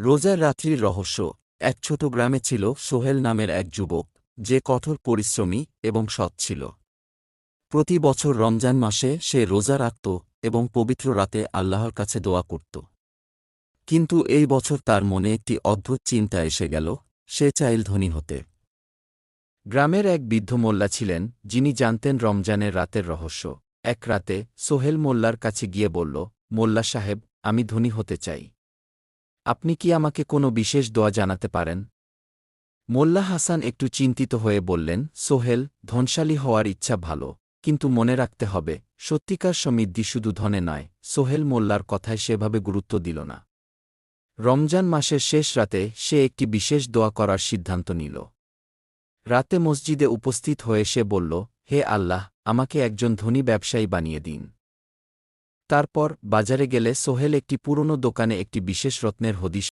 রোজার রাত্রির রহস্য। এক ছোট গ্রামে ছিল সোহেল নামের এক যুবক, যে কঠোর পরিশ্রমী এবং সৎ ছিল। প্রতি বছর রমজান মাসে সে রোজা রাখত এবং পবিত্র রাতে আল্লাহর কাছে দোয়া করত। কিন্তু এই বছর তার মনে একটি অদ্ভুত চিন্তা এসে গেল, সে চাইল ধনী হতে। গ্রামের এক বৃদ্ধ মোল্লা ছিলেন, যিনি জানতেন রমজানের রাতের রহস্য। এক রাতে সোহেল মোল্লার কাছে গিয়ে বলল, মোল্লা সাহেব, আমি ধনী হতে চাই। আপনি কি আমাকে কোনো বিশেষ দোয়া জানাতে পারেন? মোল্লা হাসান একটু চিন্তিত হয়ে বললেন, সোহেল, ধনশালী হওয়ার ইচ্ছা ভালো, কিন্তু মনে রাখতে হবে, সত্যিকার সমৃদ্ধি শুধু ধনে নয়, সোহেল মোল্লার কথায় সেভাবে গুরুত্ব দিল না। রমজান মাসের শেষ রাতে সে একটি বিশেষ দোয়া করার সিদ্ধান্ত নিল। রাতে মসজিদে উপস্থিত হয়ে সে বলল, হে আল্লাহ, আমাকে একজন ধনী ব্যবসায়ী বানিয়ে দিন। তারপর বাজারে গেলে সোহেল একটি পুরনো দোকানে একটি বিশেষ রত্নের হদিশ